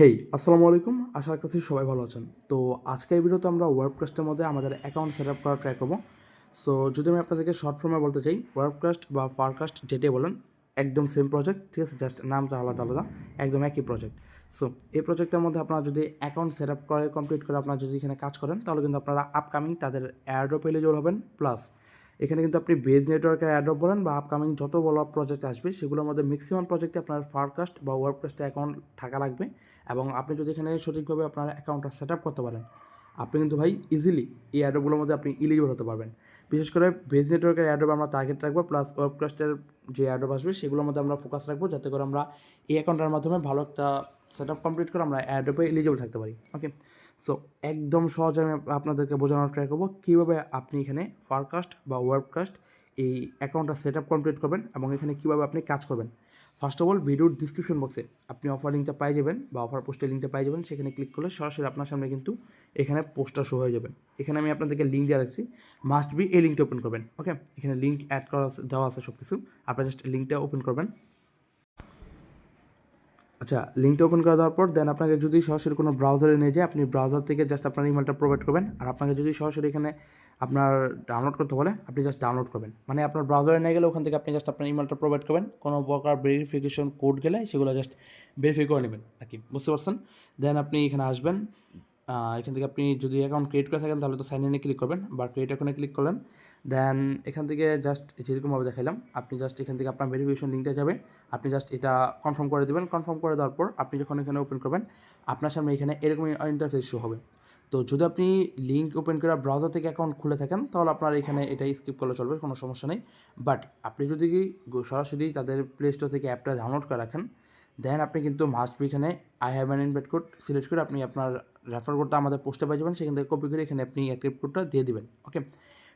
হেই আসসালামু আলাইকুম। আশা করছি সবাই ভালো আছেন। তো আজকের ভিডিওতে আমরা ওয়ার্ডক্রাস্টের মধ্যে আমাদের অ্যাকাউন্ট সেট আপ করা ট্রাই করব। সো যদি আমি আপনাদেরকে শর্ট ফর্মে বলতে চাই ওয়ার্ডক্রাস্ট বা ফারকাস্ট যেটাই বলেন, একদম সেম প্রজেক্ট ঠিক আছে? জাস্ট নামটা আলাদা আলাদা, একদম একই প্রজেক্ট সো এই প্রজেক্টের মধ্যে আপনারা যদি অ্যাকাউন্ট সেট আপ করে কমপ্লিট করে আপনারা যদি এখানে কাজ করেন, তাহলে কিন্তু আপনারা আপকামিং তাদের অ্যাড্রপ এলিজিবল হবেন। প্লাস এখানে কিন্তু আপনি বেজ নেটওয়ার্কের অ্যাড্রপ বলেন বা আপকামিং যত বড় প্রজেক্ট আসবে, সেগুলোর মধ্যে ম্যাক্সিমাম প্রজেক্টে আপনার ফারকাস্ট বা ওয়ার্ডপ্রেসটা অ্যাকাউন্ট থাকা লাগবে এবং আপনি যদি এখানে সঠিকভাবে আপনার অ্যাকাউন্টটা সেট আপ করতে পারেন। আপনি কিন্তু ভাই ইজিলি এই অ্যাড্রপগুলোর মধ্যে আপনি ইলিজিবল হতে পারবেন। বিশেষ করে বেজ নেটওয়ার্কের অ্যাড্রপ আমরা টার্গেট রাখব প্লাস ওয়েবকাস্টের যে অ্যাড্রপ আসবে, সেগুলোর মধ্যে আমরা ফোকাস রাখব, যাতে করে আমরা এই অ্যাকাউন্টের মাধ্যমে ভালো একটা সেট আপ কমপ্লিট করে আমরা অ্যাড্রপে এলিজিবল থাকতে পারি। ওকে সো একদম সহজে আমি আপনাদেরকে বোঝানোর ট্রাই করব কীভাবে আপনি এখানে ফারকাস্ট বা ওয়েবকাস্ট এই অ্যাকাউন্টটা সেট আপ কমপ্লিট করবেন এবং এখানে কীভাবে আপনি কাজ করবেন। ফার্স্ট অফ অল ভিডিওর ডিসক্রিপশন বক্সে আপনি অফার লিঙ্কটা পাই যাবেন বা অফার পোস্টের লিঙ্কটা পাই যাবেন, সেখানে ক্লিক করলে সরাসরি আপনার সামনে কিন্তু এখানে পোস্টটা শো হয়ে যাবে। এখানে আমি আপনাদেরকে লিঙ্ক দিয়ে রাখছি। মাস্ট বি এই লিঙ্কটা ওপেন করবেন ওকে এখানে লিঙ্ক অ্যাড করা দেওয়া আছে সব কিছু আপনারা জাস্ট লিঙ্কটা ওপেন করবেন। আচ্ছা লিঙ্কটা ওপেন করে দেওয়ার পর দেন আপনাকে যদি সরাসরি কোনো ব্রাউজারে নিয়ে যায়, আপনি ব্রাউজার থেকে জাস্ট আপনার ইমেলটা প্রোভাইড করবেন। আর আপনাকে যদি সরাসরি এখানে আপনার ডাউনলোড করতে বলে, আপনি জাস্ট ডাউনলোড করবেন। মানে আপনার ব্রাউজারে নিয়ে গেলে ওখান থেকে আপনি জাস্ট আপনার ইমেলটা প্রোভাইড করবেন। কোনো প্রকার ভেরিফিকেশন কোড গেলে সেগুলো জাস্ট ভেরিফাই করে নেবেন আর কি। বুঝতে পারছেন? দেন আপনি এখানে আসবেন। এখান থেকে আপনি যদি অ্যাকাউন্ট ক্রিয়েট করে থাকেন, তাহলে তো সাইন ইনে ক্লিক করবেন। বা ক্রিয়েট এখানে ক্লিক করলেন। দেন এখান থেকে জাস্ট যেরকমভাবে দেখাইলাম, আপনি জাস্ট এখান থেকে আপনার ভেরিফিকেশন লিঙ্কটা যাবে। আপনি জাস্ট এটা কনফার্ম করে দেবেন। কনফার্ম করে দেওয়ার পর আপনি যখন এখানে ওপেন করবেন, আপনার সামনে এখানে এরকম ইন্টারফেস শো হবে। তো যদি আপনি লিঙ্ক ওপেন করে ব্রাউজার থেকে অ্যাকাউন্ট খুলে থাকেন, তাহলে আপনার এখানে এটা স্কিপ করলে চলবে, কোনো সমস্যা নেই। বাট আপনি যদি সরাসরি তাদের প্লে স্টোর থেকে অ্যাপটা ডাউনলোড করে রাখেন দেন আপনি কিন্তু মাস্ট এখানে I have an invite code select করে আপনি আপনার রেফার কোডটা আমাদের পোস্টে পাই যাবেন, সেখান থেকে কপি করে এখানে আপনি অ্যাক্টিভ কোডটা দিয়ে দেবেন ওকে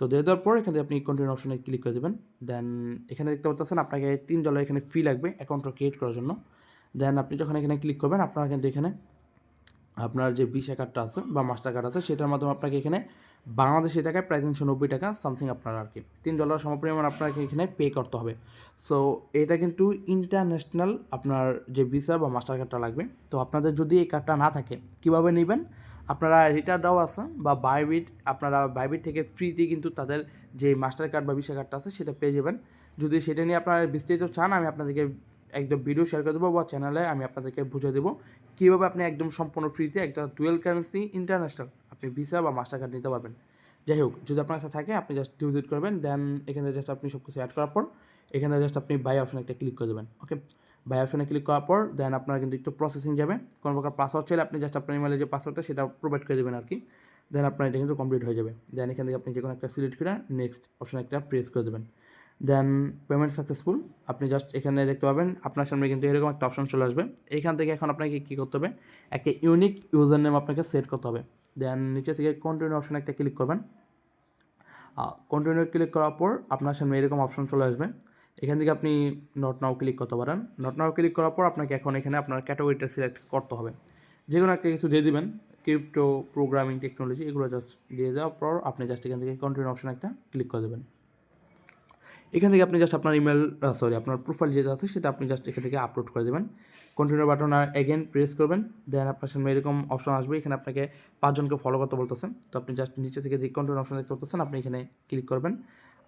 তো দিয়ে দেওয়ার পর এখানে আপনি কন্টিনিউ অপশনে ক্লিক করে দেবেন দেন এখানে দেখতে পাচ্ছেন আপনাকে তিন ডলার এখানে ফি লাগবে অ্যাকাউন্টটা ক্রিয়েট করার জন্য দেন আপনি যখন এখানে ক্লিক করবেন, আপনারা কিন্তু এখানে আপনার যে ভিসা কার্ডটা আছে বা মাস্টার কার্ড আছে, সেটার মাধ্যমে আপনাকে এখানে বাংলাদেশি টাকায় প্রায় তিনশো নব্বই টাকা সামথিং আপনার আর কি। তিন ডলার সমপরিমাণ আপনাকে এখানে পে করতে হবে। সো এটা কিন্তু ইন্টারন্যাশনাল আপনার যে ভিসা বা মাস্টার কার্ডটা লাগবে। তো আপনাদের যদি এই কার্ডটা না থাকে, কীভাবে নেবেন? আপনারা রিটার্ডাও আছে বা বাইবিট আপনারা বাইবিট থেকে ফ্রিতে কিন্তু তাদের যে মাস্টার কার্ড বা ভিসা কার্ডটা আছে, সেটা পেয়ে যাবেন। যদি সেটা নিয়ে আপনারা বিস্তারিত চান, আমি আপনাদেরকে একদম ভিডিও শেয়ার করে দেবো বা চ্যানেলে আমি আপনাদেরকে বুঝে দেবো কীভাবে আপনি একদম সম্পূর্ণ ফ্রিতে একটা টুয়েলভ কারেন্সি ইন্টারন্যাশনাল আপনি ভিসা বা মাস্টার কার্ড নিতে পারবেন। যাই হোক, যদি আপনার কাছে থাকে, আপনি জাস্ট ভিজিট করবেন দেন এখানে জাস্ট আপনি সব কিছু অ্যাড করার পর, এখানে জাস্ট আপনি বাই অপশনে একটা ক্লিক করে দেবেন ওকে বাই অপশনে ক্লিক করার পর দেন আপনার কিন্তু একটু প্রসেসিং যাবে। কোনো প্রকার পাসওয়ার্ড চাইলে আপনি জাস্ট আপনার ইমেলে যে পাসওয়ার্ডটা সেটা প্রোভাইড করে দেবেন আর কি দেন আপনার এটা কিন্তু কমপ্লিট হয়ে যাবে। দেন এখান থেকে আপনি যে কোনো একটা সিলেক্ট করে নেক্সট অপশনে একটা প্রেস করে দেবেন। দেন পেমেন্ট সাকসেসফুল আপনি জাস্ট এখানে দেখতে পাবেন, আপনার সামনে কিন্তু এরকম একটা অপশন চলে আসবে। এখান থেকে এখন আপনাকে কী করতে হবে? একটা ইউনিক ইউজার নেম আপনাকে সেট করতে হবে। দেন নিচে থেকে কন্টিনিউ অপশনে একটা ক্লিক করবেন। কন্টিনিউ ক্লিক করার পর আপনার সামনে এরকম অপশন চলে আসবে। এখান থেকে আপনি নট নাও ক্লিক করতে পারেন। নট নাও ক্লিক করার পর আপনাকে এখন এখানে আপনার ক্যাটাগরিটা সিলেক্ট করতে হবে। যে কোনো একটা কিছু দিয়ে দিবেন ক্রিপ্টো প্রোগ্রামিং টেকনোলজি এগুলো জাস্ট দিয়ে দেওয়ার পর আপনি জাস্ট এখান থেকে কন্টিনিউ অপশন একটা ক্লিক করে দেবেন। এখান থেকে আপনি জাস্ট আপনার ইমেল সরি আপনার প্রোফাইল যেটা আছে সেটা আপনি জাস্ট এখান থেকে আপলোড করে দেবেন। কন্টিনিউ বাটন আর এগেন প্রেস করবেন দেন আপনার সামনে এরকম অপশন আসবে, এখানে আপনাকে পাঁচজনকে ফলো করতে বলতেছেন তো আপনি জাস্ট নিচে থেকে যে কন্টিনিউ অপশন দেখতে পাচ্ছেন আপনি এখানে ক্লিক করবেন।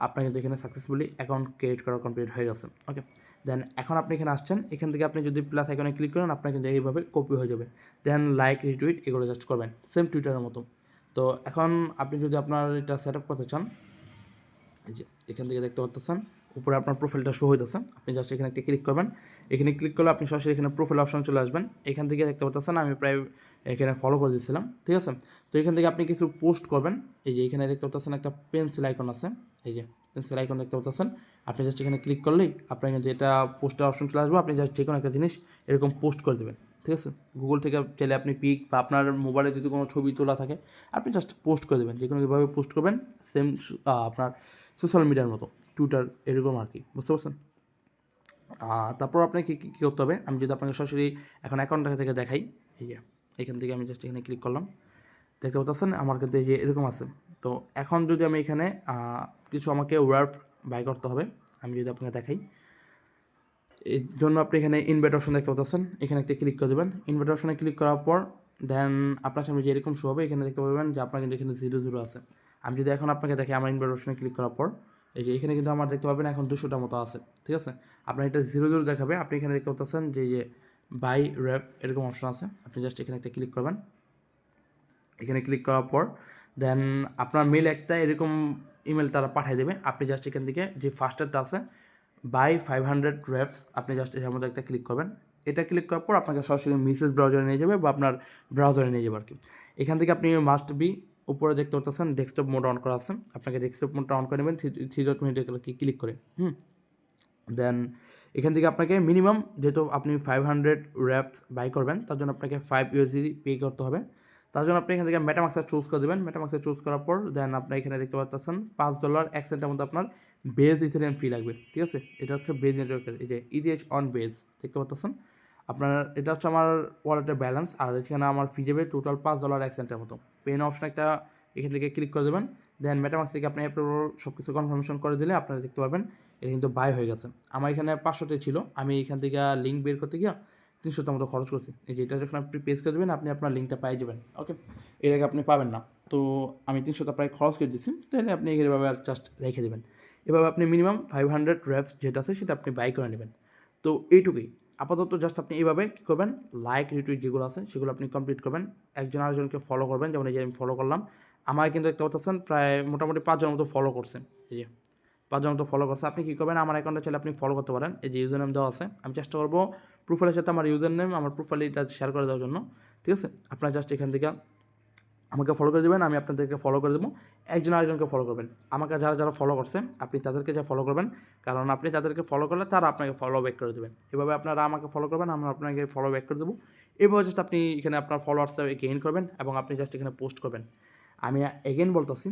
আপনার কিন্তু এখানে সাকসেসফুলি অ্যাকাউন্ট ক্রিয়েট করা কমপ্লিট হয়ে গেছে ওকে দেন এখন আপনি এখানে আসছেন, এখান থেকে আপনি যদি প্লাস আইকনে ক্লিক করেন, আপনার কিন্তু এইভাবে কপি হয়ে যাবে। দেন লাইক রিটুইট এগুলো জাস্ট করবেন সেম টুইটারের মতো। তো এখন আপনি যদি আপনার এটা সেট আপ করতে চান এই যে, এখান থেকে দেখতে পাচ্ছেন উপরে আপনার প্রোফাইলটা শো হইতেছে। আপনি জাস্ট এখানে একটা ক্লিক করবেন। এখানে ক্লিক করলে আপনি সরাসরি এখানে প্রোফাইল অপশন চলে আসবেন। এখান থেকে দেখতে পাচ্ছেন আমি প্রায় এখানে ফলো করে দিয়েছিলাম, ঠিক আছে? তো এখান থেকে আপনি কিছু পোস্ট করবেন। এই যে, এখানে দেখতে পাচ্ছেন একটা পেন্সিল আইকন আছে। এই যে পেন্সিল আইকন দেখতে পাচ্ছেন আপনি জাস্ট এখানে ক্লিক করলেই আপনার কিন্তু এটা পোস্টের অপশন চলে আসবে। আপনি জাস্ট যে কোনো একটা জিনিস এরকম পোস্ট করে দেবেন। ঠিক আছে? গুগল থেকে চাইলে আপনি পিক বা আপনার মোবাইলে যদি কোনো ছবি তোলা থাকে, আপনি জাস্ট পোস্ট করে দেবেন। যে কোনোভাবে পোস্ট করবেন সেম আপনার সোশ্যাল মিডিয়ার মতো টুইটার এরকম আর কি। বুঝতে পারছেন? তারপর আপনাকে কী কী করতে হবে? আমি যদি আপনাকে সরাসরি এখন অ্যাকাউন্টটা থেকে দেখাই, এই যে, এখান থেকে আমি জাস্ট এখানে ক্লিক করলাম। দেখতে পাচ্ছেন আমার কিন্তু এই যে এরকম আছে। তো এখন যদি আমি এখানে কিছু আমাকে ওয়ার্ড বাই করতে হবে, আমি যদি আপনাকে দেখাই। এর জন্য আপনি এখানে ইনভার্ট অপশন দেখতে পাচ্ছেন। এখানে একটা ক্লিক করে দেবেন। ইনভার্ট অপশনে ক্লিক করার পর দেন আপনার সামনে যেরকম শো হবে, এখানে দেখতে পাবেন যে আপনার কিন্তু এখানে জিরো জিরো আছে। আমি যদি এখন আপনাকে দেখি আমার ইনভার্ট অপশনে ক্লিক করার পর, এই যে এখানে কিন্তু আমার দেখতে পাবেন এখন দুশোটা মতো আছে, ঠিক আছে? আপনার এটা জিরো জিরো দেখাবে। আপনি এখানে দেখতে পাচ্ছেন যে যে বাই রেফ এরকম অপশন আছে। আপনি জাস্ট এখানে একটা ক্লিক করবেন। এখানে ক্লিক করার পর দেন আপনার মেল একটা এরকম ইমেল তারা পাঠিয়ে দেবে। আপনি জাস্ট এখান থেকে যে ফার্স্টারটা আছে বাই ফাইভ হান্ড্রেড রেফস আপনি জাস্ট এটার মধ্যে একটা ক্লিক করবেন। এটা ক্লিক করার পর আপনাকে সরাসরি মেসেজ ব্রাউজারে নিয়ে যাবে বা আপনার ব্রাউজারে নিয়ে যাবে আর কি। এখান থেকে আপনি মাস্ট বি উপরে দেখতে পাচ্ছেন ডেস্কটপ মোড অন করা আছে। আপনাকে ডেস্কটপ মোডটা অন করে নেবেন, থ্রি ডট মিনিট ক্লিক করে, হুম। দেন এখান থেকে আপনাকে মিনিমাম যেহেতু আপনি ফাইভ হান্ড্রেড র্যাপস বাই করবেন, তার জন্য আপনাকে ফাইভ ইউএসডি পে করতে হবে। তার জন্য আপনি এখান থেকে মেটামাক্সটা চুজ করে দেবেন। মেটামাক্সটা চুজ করার পর দেন আপনি এখানে দেখতে পাচ্ছেন পাঁচ ডলার এক সেন্টের মধ্যে আপনার বেজ ইথেরিয়াম ফি লাগবে, ঠিক আছে? এটা হচ্ছে বেজ নেটওয়ার্কের এই যে ইডিএইচ অন বেজ দেখতে পাচ্ছেন আপনার, এটা হচ্ছে আমার ওয়ালেটের ব্যালেন্স আর এখানে আমার ফি যাবে টোটাল পাঁচ ডলার এক সেন্টের মতো। পেন অপশন একটা এখান থেকে ক্লিক করে দেবেন দেন মেটামাক্স থেকে আপনি অ্যাপ্রুভাল সব কিছু কনফার্মেশন করে দিলে আপনারা দেখতে পাবেন এটা কিন্তু বাই হয়ে গেছে। আমার এখানে পাঁচশোতে ছিল, আমি এখান থেকে লিঙ্ক বের করতে গিয়ে তিনশোটার মতো খরচ করছি। এই যে এটা যখন আপনি পেজ করে দেবেন, আপনি আপনার লিঙ্কটা পাই যাবেন ওকে এর আগে আপনি পাবেন না। তো আমি তিনশোটা প্রায় খরচ করে দিচ্ছি তাহলে আপনি এইভাবে আর জাস্ট রেখে দেবেন। এভাবে আপনি মিনিমাম ফাইভ হান্ড্রেড র্যাপস যেটা আছে, সেটা আপনি বাই করে নেবেন। তো এইটুকুই। আপাতত জাস্ট আপনি এইভাবে কী করবেন লাইক রিটুইট যেগুলো আছে, সেগুলো আপনি কমপ্লিট করবেন। একজন আরেকজনকে ফলো করবেন, যেমন এই যে আমি ফলো করলাম। আমার কিন্তু একটা পাচ্ছেন প্রায় মোটামুটি পাঁচজন মতো ফলো করছেন। এই যে পাঁচজন মতো ফলো করছে। আপনি কী করবেন? আমার অ্যাকাউন্টে চাইলে আপনি ফলো করতে পারেন। এই যে ইউজার নেম দেওয়া আছে, আমি চেষ্টা করব প্রোফাইলের সাথে আমার ইউজার নেম আমার প্রোফাইলে এটা শেয়ার করে দেওয়ার জন্য। ঠিক আছে? আপনারা জাস্ট এখান থেকে আমাকে ফলো করে দেবেন, আমি আপনাদেরকে ফলো করে দেবো। একজন আরেকজনকে ফলো করবেন। আমাকে যারা যারা ফলো করছে, আপনি তাদেরকে যা ফলো করবেন, কারণ আপনি তাদেরকে ফলো করলে তারা আপনাকে ফলো ব্যাক করে দেবেন এভাবে আপনারা আমাকে ফলো করবেন, আমরা আপনাকে ফলো ব্যাক করে দেবো। এভাবে জাস্ট আপনি এখানে আপনার ফলোয়ার্সটা গেইন করবেন এবং আপনি জাস্ট এখানে পোস্ট করবেন। আমি এগেন বলতেছি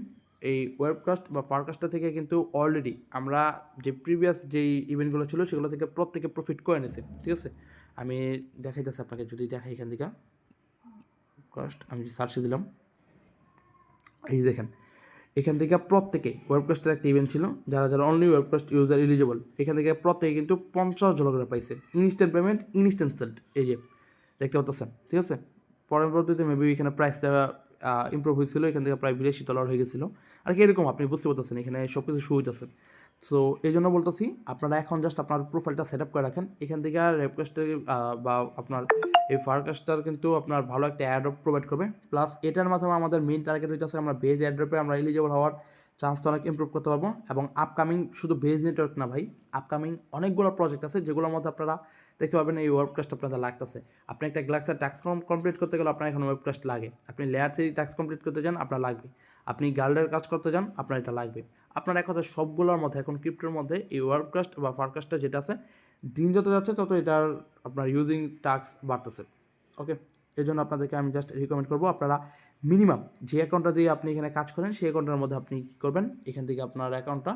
এই ওয়েবকাস্ট বা ফারকাস্টটা থেকে কিন্তু অলরেডি আমরা যে প্রিভিয়াস যেই ইভেন্টগুলো ছিল, সেগুলো থেকে প্রত্যেকে প্রফিট করে নিয়েছি, ঠিক আছে? আমি দেখাইতেছি আপনাকে, যদি দেখাই এখান থেকে। কাস্ট আমি সার্চে দিলাম, এই দেখেন, এখান থেকে প্রত্যেকে ওয়েবকাস্টের একটা ইভেন্ট ছিল, যারা যারা অনলি ওয়েবকাস্ট ইউজার এলিজিবল এখান থেকে প্রত্যেকে কিন্তু পঞ্চাশ ডলার করে পাইছে। ইনস্ট্যান্ট পেমেন্ট ইনস্ট্যান্ট সেন্ট এই যে, দেখতে পাচ্ছেন ঠিক আছে? পরের পরবর্তীতে মেবি এখানে প্রাইসটা ইমপ্রুভ হয়েছিল, এখান থেকে প্রায় বিরাশি ডলার হয়ে গেছিল। আর কি এরকম আপনি বুঝতে পারতেছেন, এখানে সব কিছু শু হইতেছে। সো এই জন্য বলতেছি, আপনারা এখন জাস্ট আপনার প্রোফাইলটা সেট আপ করে রাখেন। এখান থেকে রেপকাস্টের বা আপনার এই ফারকাস্টার কিন্তু আপনার ভালো একটা অ্যাড্রপ প্রোভাইড করবে। প্লাস এটার মাধ্যমে আমাদের মেন টার্গেট হইতেছে আমরা বেজ অ্যাড্রপে আমরা এলিজিবল হওয়ার চান্সটা অনেক ইমপ্রুভ করতে পারব। এবং আপকামিং শুধু বেজ নেটওয়ার্ক না ভাই আপকামিং অনেকগুলো প্রজেক্ট আছে, যেগুলোর মধ্যে আপনারা দেখতে পাবেন এই ওয়েবকাস্ট আপনাদের লাগতেছে। আপনি একটা গ্লাক্সের ট্যাক্স কমপ্লিট করতে গেলে আপনার এখন ওয়েবকাস্ট লাগে। আপনি লেয়ার থ্রি ট্যাক্স কমপ্লিট করতে যান, আপনার লাগবে। আপনি গার্ডের কাজ করতে যান, আপনার এটা লাগবে। আপনার এক কথা সবগুলোর মধ্যে, এখন ক্রিপ্টোর মধ্যে এই ওয়েবকাস্ট বা ফারকাস্টটা যেটা আছে, দিন যত যাচ্ছে তত এটার আপনার ইউজিং টাস্ক বাড়তেছে। ওকে এই জন্য আপনাদেরকে আমি জাস্ট রিকমেন্ড করব, আপনারা মিনিমাম যে অ্যাকাউন্টটা দিয়ে আপনি এখানে কাজ করেন, সেই অ্যাকাউন্টের মধ্যে আপনি কী করবেন? এখান থেকে আপনার অ্যাকাউন্টটা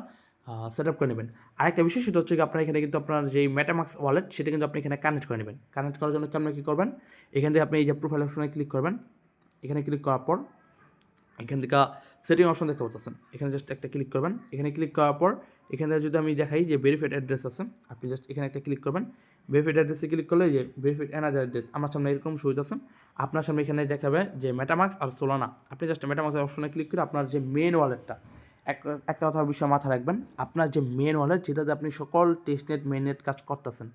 সেট আপ করে নেবেন। আরেকটা বিষয় সেটা হচ্ছে আপনার এখানে কিন্তু আপনার যেই ম্যাটামার্কস ওয়ালেট সেটা কিন্তু আপনি এখানে কানেক্ট করে নেবেন। কানেক্ট করার জন্য আপনি কী করবেন? এখান থেকে আপনি এই যে প্রোফাইল অপশনে ক্লিক করবেন। এখানে ক্লিক করার পর, এখান থেকে সেটিং অপশন দেখতে পাচ্ছেন এখানে জাস্ট একটা ক্লিক করবেন। এখানে ক্লিক করার পর, এখানে যদি আমি দেখাই যে ভেরিফাইড অ্যাড্রেস আছে, আপনি জাস্ট এখানে একটা ক্লিক করবেন। ভেরিফাইড অ্যাড্রেসে ক্লিক করলে যে ভেরিফাইড অ্যানাদার অ্যাড্রেস আমার সামনে এরকম সুবিধা আছে আপনার সামনে এখানে দেখাবে যে মেটামাক্স আর সোলানা আপনি জাস্ট মেটামাক্স অপশনে ক্লিক করে আপনার যে মেন ওয়ালেটটা এক, একটা কথা বিষয় মাথা রাখবেন, আপনার যে মেন ওয়ালেট যেটাতে আপনি সকল টেস্টনেট মেননেট কাজ করতেছেন,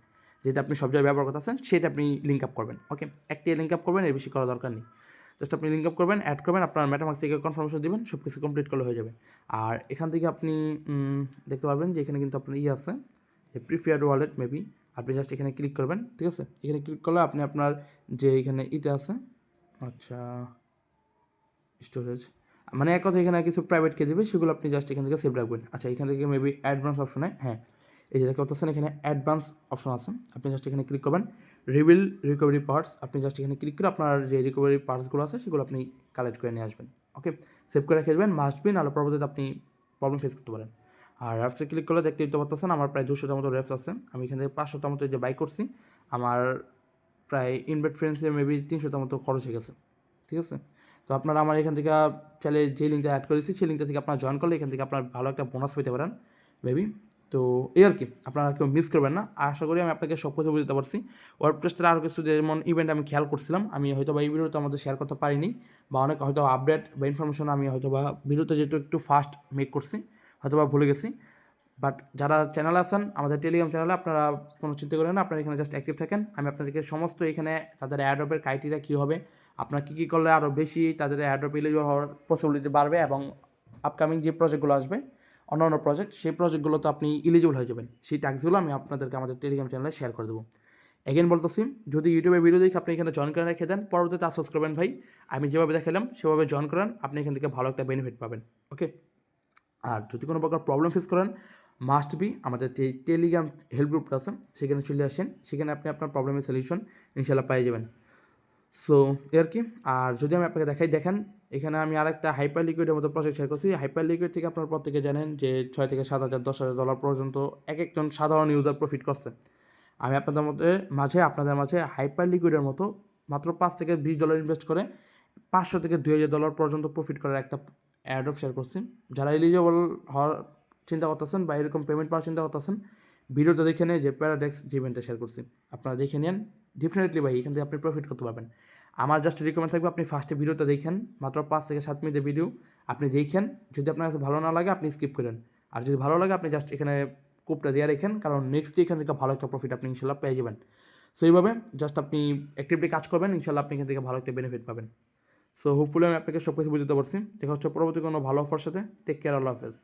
যেটা আপনি সব জায়গায় ব্যবহার করতেছেন, সেটা আপনি লিঙ্ক আপ করবেন ওকে একটি লিঙ্ক আপ করবেন, এর বেশি করা দরকার নেই। জাস্ট আপনি লিঙ্ক আপ করবেন অ্যাড করবেন, আপনার মেটামাক্স থেকে কনফার্মেশন দিবেন সব কিছু কমপ্লিট করলে হয়ে যাবে। আর এখান থেকে আপনি দেখতে পারবেন যে এখানে কিন্তু আপনার ইয়ে আছে প্রিফেয়ার্ড ওয়ালেট মেবি আপনি জাস্ট এখানে ক্লিক করবেন, ঠিক আছে? এখানে ক্লিক করলে আপনি আপনার যে এখানে ইতে আছে আচ্ছা স্টোরেজ মানে এক কথা এখানে কিছু প্রাইভেট কে দেবে, সেগুলো আপনি জাস্ট এখান থেকে সেভ রাখবেন। আচ্ছা এখান থেকে মেবি অ্যাডভান্স অপশনে হ্যাঁ। এই যে দেখতে পাচ্ছেন, এখানে অ্যাডভান্স অপশন আছে। আপনি জাস্ট এখানে ক্লিক করবেন রিভিল রিকভারি পার্টস আপনি জাস্ট এখানে ক্লিক করে আপনার যে রিকভারি পার্টসগুলো আছে, সেগুলো আপনি কালেক্ট করে নিয়ে আসবেন ওকে সেভ করে রেখে দেবেন মাস্ট বি নাহলে পরবর্তীতে আপনি প্রবলেম ফেস করতে পারেন। আর র্যাপসে ক্লিক করলে দেখতে দিতে পারতেছেন আমার প্রায় দুশোটার মতো র্যাপস আছে। আমি এখান থেকে পাঁচশোটার মতো যে বাই করছি, আমার প্রায় ইনভেট ফ্রেন্ডসে মেবি তিনশোটার মতো খরচ হয়ে গেছে, ঠিক আছে? তো আপনারা আমার এখান থেকে চাইলে যে লিঙ্কটা অ্যাড করেছি, সেই লিঙ্কটা থেকে আপনারা জয়েন করলে এখান থেকে আপনার ভালো একটা বোনাস পেতে পারেন মেবি তো এই আর কি, আপনারা কেউ মিস করবেন না। আশা করি আমি আপনাকে সব কিছু বুঝতে পারছি। ওয়ার্ড আরও কিছু যেমন ইভেন্ট আমি খেয়াল করছিলাম, আমি হয়তো বা এই ভিডিওতে আমাদের শেয়ার করতে পারিনি বা অনেক হয়তো আপডেট বা ইনফরমেশন আমি হয়তো বা ভিডিওতে যেহেতু একটু ফাস্ট মেক করছি হয়তো বা ভুলে গেছি। বাট যারা চ্যানেল আছেন, আমাদের টেলিগ্রাম চ্যানেলে আপনারা কোনো চিন্তা করেন না, আপনারা এখানে জাস্ট অ্যাক্টিভ থাকেন। আমি আপনাদেরকে সমস্ত এখানে তাদের অ্যাডপের ক্রাইটেরিয়া কী হবে, আপনারা কী কী করলে আরও বেশি তাদের অ্যাডপ এলিজিবল হওয়ার পসিবিলিটি বাড়বে এবং আপকামিং যে প্রজেক্টগুলো আসবে অন্য অন্য প্রজেক্ট সেই প্রজেক্টগুলোতে আপনি ইলিজিবল হয়ে যাবেন। সেই ট্যাক্সগুলো আমি আপনাদেরকে আমাদের টেলিগ্রাম চ্যানেলে শেয়ার করে দেবো। এগেন বলতেছি, যদি ইউটিউবে ভিডিও দেখে আপনি এখানে জয়েন করে রেখে দেন, পরবর্তীতে আসাস করবেন ভাই। আমি যেভাবে দেখালাম, সেভাবে জয়েন করেন, আপনি এখান থেকে ভালো একটা বেনিফিট পাবেন। ওকে আর যদি কোনো প্রকার প্রবলেম ফেস করেন মাস্ট বি আমাদের টেলিগ্রাম হেল্প গ্রুপটা আছে, সেখানে চলে আসেন। সেখানে আপনি আপনার প্রবলেমের সলিউশন ইনশাল্লাহ পেয়ে যাবেন। সো এর কি? আর যদি আমি আপনাকে দেখাই, দেখেন এখানে আমি আরেকটা হাইপার লিকুইডের মতো প্রজেক্ট শেয়ার করছি। হাইপার লিকুইড থেকে আপনার প্রত্যেকে জানেন যে ছয় থেকে সাত হাজার, দশ হাজার ডলার পর্যন্ত এক একজন সাধারণ ইউজার প্রফিট করছে। আমি আপনাদের মধ্যে, মাঝে আপনাদের মাঝে হাইপার লিকুইডের মতো মাত্র পাঁচ থেকে বিশ ডলার ইনভেস্ট করে পাঁচশো থেকে দুই হাজার ডলার পর্যন্ত প্রফিট করার একটা অ্যাড অফ শেয়ার করছি। যারা এলিজিবল হওয়ার চিন্তা করতেছেন বা এরকম পেমেন্ট পাওয়ার চিন্তা করতেছেন, ভিডিওটা দেখে নিয়ে যে প্যারাডেক্স যে ইভেন্টটা শেয়ার করছি। আপনারা দেখে নেন ডেফিনেটলি ভাই, এখান থেকে আপনি প্রফিট করতে পারবেন। আমার জাস্ট রিকমেন্ড থাকবে আপনি ফার্স্টে ভিডিওটা দেখেন, মাত্র পাঁচ থেকে সাত মিনিটের ভিডিও আপনি দেখেন, যদি আপনার কাছে ভালো না লাগে আপনি স্কিপ করেন। আর যদি ভালো লাগে আপনি জাস্ট এখানে কোপটা দিয়ে রেখেন, কারণ নেক্সট এখান থেকে ভালো একটা প্রফিট আপনি ইনশাল্লাহ পেয়ে যাবেন। সো এইভাবে জাস্ট আপনি অ্যাক্টিভলি কাজ করবেন, ইনশাল্লাহ আপনি এখান থেকে ভালো একটা বেনিফিট পাবেন। সো হোপফুলি আমি আপনাকে সব কিছু বুঝতে পারছি। দেখা হচ্ছে পরবর্তী কোনো ভালো অফার সাথে টেক কেয়ার আল্লাহ হাফেজ।